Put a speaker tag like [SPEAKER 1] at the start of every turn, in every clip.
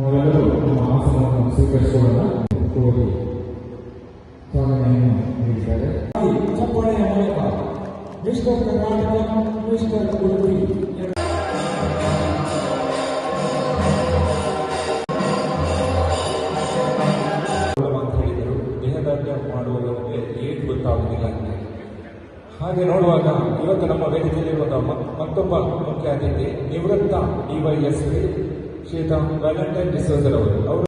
[SPEAKER 1] ನಾವೆಲ್ಲರೂ ನಮ್ಮ ಆಸನವನ್ನು ಸ್ವೀಕರಿಸಿಕೊಳ್ಳೋಣ ಕೋರಿ ಚಾಲನೆಯನ್ನು ನೀಡಿದ್ದಾರೆ. ಚಪ್ಪಾಳೆಯ ಮೂಲಕ ಮಿಸ್ಟರ್ ಕರ್ನಾಟಕ ಮಿಸ್ಟರ್ ಉಡುಪಿ
[SPEAKER 2] ಏನು ಗೊತ್ತಾಗುವುದಿಲ್ಲ ಹಾಗೆ ನೋಡುವಾಗ ಇವತ್ತು ನಮ್ಮ ವೇದಿಕೆಯಲ್ಲಿರುವ ಮ- ಮತ್ತೊಬ್ಬ ಮುಖ್ಯ ಅತಿಥಿ ನಿವೃತ್ತ ಡಿವೈಎಸ್ಪಿ ಶ್ರೀಯುತ ವ್ಯಾಲೆಂಟೈನ್ ಡಿಸೋಜರ್ ಅವರು ಅವರು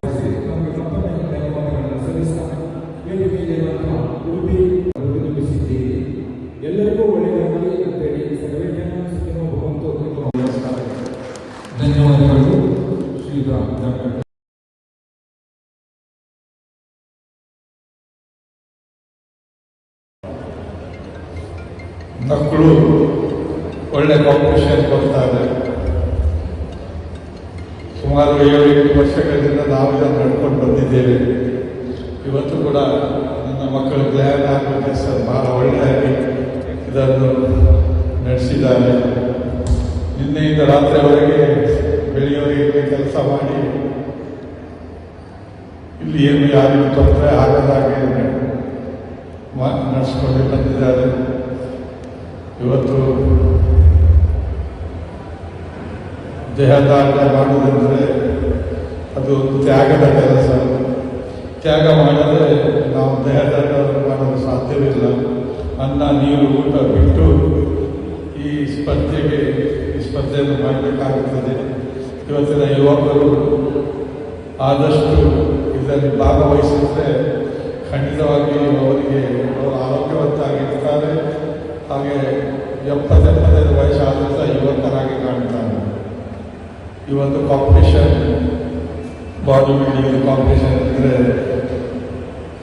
[SPEAKER 1] ಎಲ್ಲರಿಗೂ ಒಳ್ಳೆಯದಾಗಲಿ ಅಂತೇಳಿ ಧನ್ಯವಾದಗಳು, ಶ್ರೀರಾಮ್ ಡಾಕ್ಟರ್
[SPEAKER 3] ಮಕ್ಕಳು ಒಳ್ಳೆ ಕಾಂಪಿಟೇಷನ್ ಕೊಡ್ತಾರೆ ಸುಮಾರು ಏಳು ಎಂಟು ವರ್ಷಗಳಿಂದ ನಾವು ಇದನ್ನು ನಡ್ಕೊಂಡು ಬಂದಿದ್ದೇವೆ. ಇವತ್ತು ಕೂಡ ನನ್ನ ಮಕ್ಕಳು ಜ್ಞಾನ ಆಗುತ್ತೆ ಸರ್, ಬಹಳ ಒಳ್ಳೆಯಾಗಿ ಇದನ್ನು ನಡೆಸಿದ್ದಾರೆ. ನಿನ್ನೆಯಿಂದ ರಾತ್ರಿವರೆಗೆ ಬೆಳೆಯೋರಿಗೆ ಕೆಲಸ ಮಾಡಿ, ಇಲ್ಲಿ ಏನು ಯಾರಿಗೂ ತೊಂದರೆ ಆಗದಾಗೆ ನಡೆಸ್ಕೊಂಡು ಬಂದಿದ್ದಾರೆ. ಇವತ್ತು ದೇಹದಾಢ್ಯ ಮಾಡುವುದೆಂದರೆ ಅದು ತ್ಯಾಗದ ಕೆಲಸ. ತ್ಯಾಗ ಮಾಡದೆ ನಾವು ದೇಹದಾಢ್ಯ ಮಾಡಲು ಸಾಧ್ಯವಿಲ್ಲ. ಅನ್ನ, ನೀರು, ಊಟ ಬಿಟ್ಟು ಈ ಸ್ಪರ್ಧೆಗೆ, ಈ ಸ್ಪರ್ಧೆಯನ್ನು ಮಾಡಬೇಕಾಗುತ್ತದೆ. ಇವತ್ತಿನ ಯುವಕರು ಆದಷ್ಟು ಇದರಲ್ಲಿ ಭಾಗವಹಿಸಿದರೆ ಖಂಡಿತವಾಗಿ ಅವರಿಗೆ ಅವರು ಆರೋಗ್ಯವಂತಾಗಿರ್ತಾರೆ ಹಾಗೆ ಎಪ್ಪತ್ತೆಪ್ಪತ್ತೈದು ವಯಸ್ಸಾದಂಥ ಯುವಕರಾಗಿ ಕಾಣ್ತಾರೆ. ಈ ಒಂದು ಕಾಂಪಿಟೇಷನ್ ಬಾಡಿ ಬಿಲ್ಡಿಂಗ್ ಕಾಂಪಿಟೇಷನ್ ಅಂದರೆ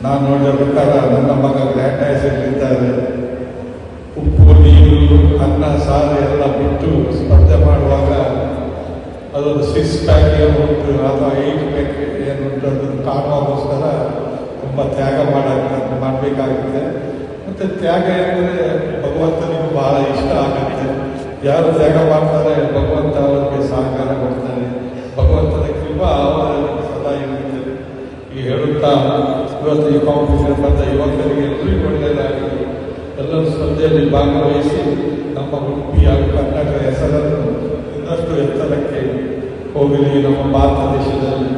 [SPEAKER 3] ನಾನು ಪ್ರಕಾರ ನನ್ನ ಮಗ ಗ್ರ್ಯಾಂಡ್ ಇದ್ದಾರೆ ಉಪ್ಪು, ನೀರು, ಅನ್ನ, ಸಾರು ಎಲ್ಲ ಬಿಟ್ಟು ಸ್ಪರ್ಧೆ ಮಾಡುವಾಗ ಅದೊಂದು ಸಿಕ್ಸ್ ಪ್ಯಾಕ್ ಏನು ಉಂಟು ಅಥವಾ ಏಟ್ ಪ್ಯಾಕ್ ಏನು ಉಂಟು ಅದನ್ನು ಕಾಣುವಾಗೋಸ್ಕರ ತುಂಬ ತ್ಯಾಗ ಮಾಡ ಮಾಡಬೇಕಾಗುತ್ತೆ. ಮತ್ತು ತ್ಯಾಗ ಅಂದರೆ ಭಗವಂತನಿಗೂ ಬಹಳ ಇಷ್ಟ ಆಗುತ್ತೆ. ಯಾರು ತ್ಯಾಗ ಮಾಡ್ತಾರೆ ಭಗವಂತ ಅವರಿಗೆ ಈ ಹೇಳುತ್ತಾ ಇವತ್ತು ಈ ಕಾಂಪಿಟೇಷನ್ ಬಂದ ಯುವಕರಿಗೆ ಎಲ್ಲರಿಗೂ ಒಳ್ಳೆಯದಾಗಿ ಎಲ್ಲರೂ ಸ್ಪರ್ಧೆಯಲ್ಲಿ ಭಾಗವಹಿಸಿ ನಮ್ಮ ಉಡುಪಿ ಹಾಗೂ ಕರ್ನಾಟಕ ಹೆಸರನ್ನು ಇನ್ನಷ್ಟು ಎತ್ತರಕ್ಕೆ ಹೋಗಲಿ. ನಮ್ಮ ಭಾರತ ದೇಶದಲ್ಲಿ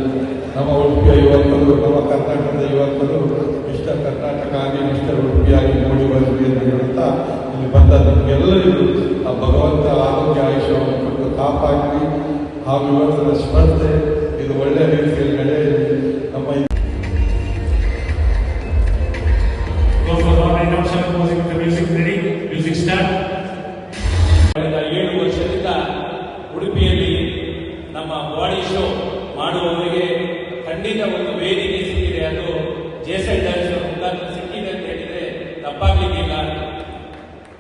[SPEAKER 3] ನಮ್ಮ ಉಡುಪಿಯ ಯುವಕರು, ನಮ್ಮ ಕರ್ನಾಟಕದ ಯುವಕರು ಮಿಸ್ಟರ್ ಕರ್ನಾಟಕ ಆಗಿ ಮಿಸ್ಟರ್ ಉಡುಪಿಯಾಗಿ ಮೂಡಿ ಬರಲಿ ಎಂದು ಹೇಳುತ್ತಾ ಇಲ್ಲಿ ಬಂದ ನಿಮಗೆಲ್ಲರಿಗೂ ಆ ಭಗವಂತ ಆರೋಗ್ಯ, ಆಯುಷ್ಯವನ್ನು ಕೊಟ್ಟು ಕಾಪಾಗಲಿ ಹಾಗೂ ಇವತ್ತಿನ ಸ್ಪರ್ಧೆ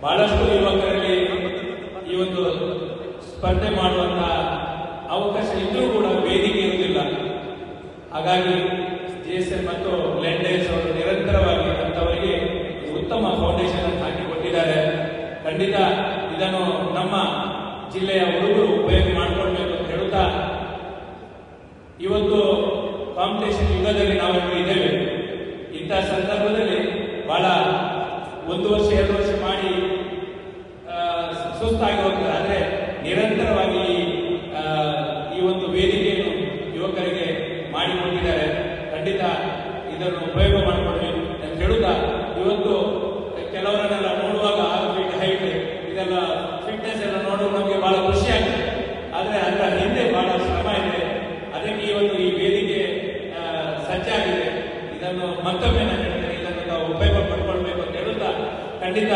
[SPEAKER 4] ಬಹಳಷ್ಟು ಯುವಕರಲ್ಲಿ ಈ ಒಂದು ಸ್ಪರ್ಧೆ ಮಾಡುವಂತ ಅವಕಾಶ ಇದ್ರೂ ಕೂಡ ವೇದಿಕೆ ಇರುವುದಿಲ್ಲ. ಹಾಗಾಗಿ ಜೆಎಸ್ಎನ್ ಮತ್ತು ಲೆಂಡೇಸ್ ಅವರು ನಿರಂತರವಾಗಿ ಅಂತವರಿಗೆ ಉತ್ತಮ ಫೌಂಡೇಶನ್ ಅನ್ನು ಹಾಕಿಕೊಟ್ಟಿದ್ದಾರೆ. ಖಂಡಿತ ಇದನ್ನು ನಮ್ಮ ಜಿಲ್ಲೆಯ ಹುಡುಗರು ಉಪಯೋಗ ಮಾಡಿಕೊಳ್ಬೇಕು ಅಂತ ಹೇಳುತ್ತಾ ಇವತ್ತು ಕಾಂಪಿಟೇಷನ್ ಯುಗದಲ್ಲಿ ನಾವು ಇದ್ದೇವೆ. ಇಂಥ ಸಂದರ್ಭದಲ್ಲಿ ಬಹಳ ಒಂದು ವರ್ಷ ಎರಡು ವರ್ಷ ಮಾಡಿ ಆ, ಸುಸ್ತಾಗಿ ಹೋಗ್ತದೆ ಆದರೆ ನಿರಂತರವಾಗಿ ಈ ಒಂದು ವೇದಿಕೆಯನ್ನು ಯುವಕರಿಗೆ ಮಾಡಿಕೊಂಡಿದ್ದಾರೆ ಖಂಡಿತ ಇದನ್ನು ಉಪಯೋಗ ಮಾಡಿಕೊಡ್ಬೇಕು ಅಂತ ಹೇಳುತ್ತಾ, ಇವತ್ತು ಕೆಲವರನ್ನೆಲ್ಲ ನೋಡುವಾಗ ಫಿಟ್ ಹೈಟ್ ಇದೆಲ್ಲ ಫಿಟ್ನೆಸ್ ಎಲ್ಲ ನೋಡುವಾಗ ನಮಗೆ ಬಹಳ ಖುಷಿ ಆಗ್ತದೆ. ಆದರೆ ಅದರ ಹಿಂದೆ ಬಹಳ ಶ್ರಮ ಇದೆ. ಅದಕ್ಕೆ ಈ ಒಂದು ಈ ವೇದಿಕೆ ಸಜ್ಜಾಗಿದೆ. ಇದನ್ನು ಮತ್ತೊಮ್ಮೆ ನಾನು ಹೇಳ್ತೇನೆ. ಇದನ್ನು ನಾವು ಉಪಯೋಗ ಪಡ್ಕೊಳ್ಬೇಕು ಅಂತ ಹೇಳುತ್ತಾ, ಖಂಡಿತ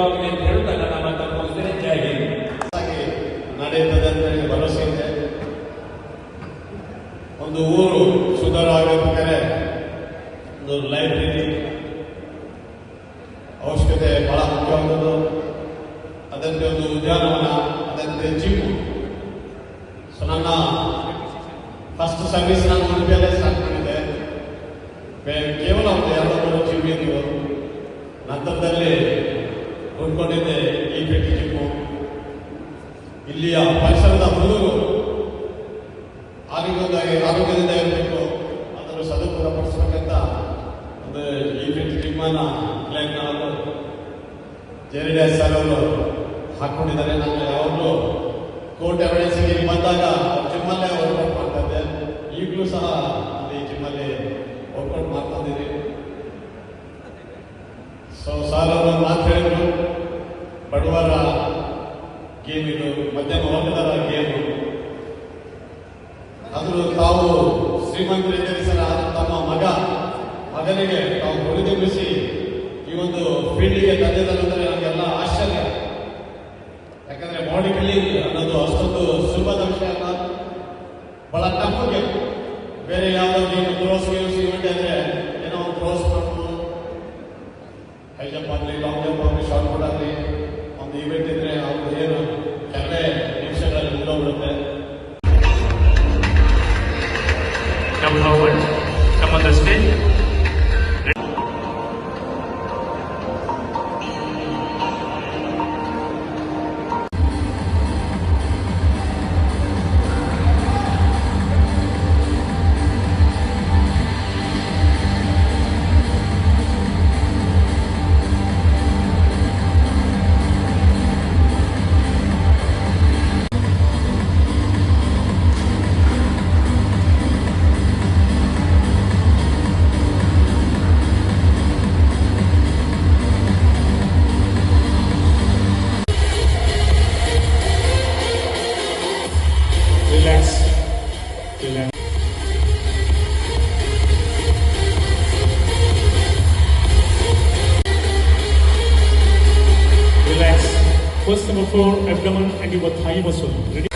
[SPEAKER 4] ಉಪಯೋಗವಾಗಿದೆ ಅಂತ ಹೇಳುತ್ತಾ ನನ್ನ
[SPEAKER 5] ಅಂತ ಭರವಸೆ ಇದೆ ಒಂದು ಊರು ಸುಧಾರ ಒಂದು ಲೈಬ್ರರಿ ಅವಶ್ಯಕತೆ ಬಹಳ ಮುಖ್ಯವಾದದ್ದು ಅದಂತೆ ಒಂದು ಉದ್ಯಾನವನ ಅದಂತೆ ಜಿಮ್ ಸೊ ಫಸ್ಟ್ ಸರ್ವಿಸ್ ನಾನು ಉಡುಪಿಯಲ್ಲೇ ಸ್ಟಾರ್ಟ್ ಮಾಡಿದೆ ಕೇವಲ ಒಂದು ಎರಡು ಮೂರು ಜಿಮ್ ಇದ್ದು ನಂತರದಲ್ಲಿ ಪೆಟ್ಟಿ ಜಿಮ್ಮು ಇಲ್ಲಿಯ ಪರಿಸರದ ಹುಡುಗರು ಆರೋಗ್ಯದ ಆರೋಗ್ಯದಿಂದ ಇರಬೇಕು ಅದನ್ನು ಸದುಪಯೋಗ ಪಡಿಸಬೇಕಂತ ಒಂದು ಈ ಜಿಮ್ಮನ್ನ ಪ್ಲೇನ್ ಅವರು ಜೆ ಡಿ ಎಸ್ ಸರ್ ಅವರು ಹಾಕೊಂಡಿದ್ದಾರೆ. ನಾನು ಯಾವಾಗಲೂ ಕೋರ್ಟ್ ಬೆಳೆಸಿಗೆ ಬಂದಾಗ ಜಿಮ್ಮಲ್ಲೇ ವರ್ಕೌಟ್ ಮಾಡ್ತಾ ಇದ್ದೆ ಈಗಲೂ ಸಹ ಅಲ್ಲಿ ಜಿಮ್ಮಲ್ಲಿ ವರ್ಕೌಟ್ ಮಾಡ್ತಾ ಇದ್ದೀರಿ. ಸೊ ಸರ್ ಅವರು ಮಾತು ಹೇಳಿದ್ರು. ಬಡವರ ಗೇಮ್ ಇದು ಮಧ್ಯಮ ವರ್ಗದವರ ಗೇಮ್. ಆದರೂ ತಾವು ಶ್ರೀಮಂತ ಸರ್ ತಮ್ಮ ಮಗ, ಮಗನಿಗೆ ತಾವು ಹುರಿದುಂಬಿಸಿ ಈ ಒಂದು ಫೀಲ್ಡಿಗೆ ತಂದಿದ್ದಾರೆ ನಮಗೆಲ್ಲ ಆಶ್ಚರ್ಯ. ಯಾಕಂದ್ರೆ ಬಾಡಿ ಅನ್ನೋದು ಅಷ್ಟೊಂದು ಸುಲಭದ ವಿಷಯ ಅಲ್ಲ. ಬಹಳ ಟಫ್ ಗೇಮ್ ಬೇರೆ ಯಾವುದೋ ಗೇಮ್ ಕ್ರೋಸ್ ಗೇಮ್ಸ್ ಇವೆಂಟ್ ಏನೋ ಒಂದು ಥ್ರೋಸ್ ಮಾಡ್ಬೋದು. ಹೈ ಜಂಪ್ ಆಗಲಿ long
[SPEAKER 6] First number four, abdomen and your thigh muscle. Ready?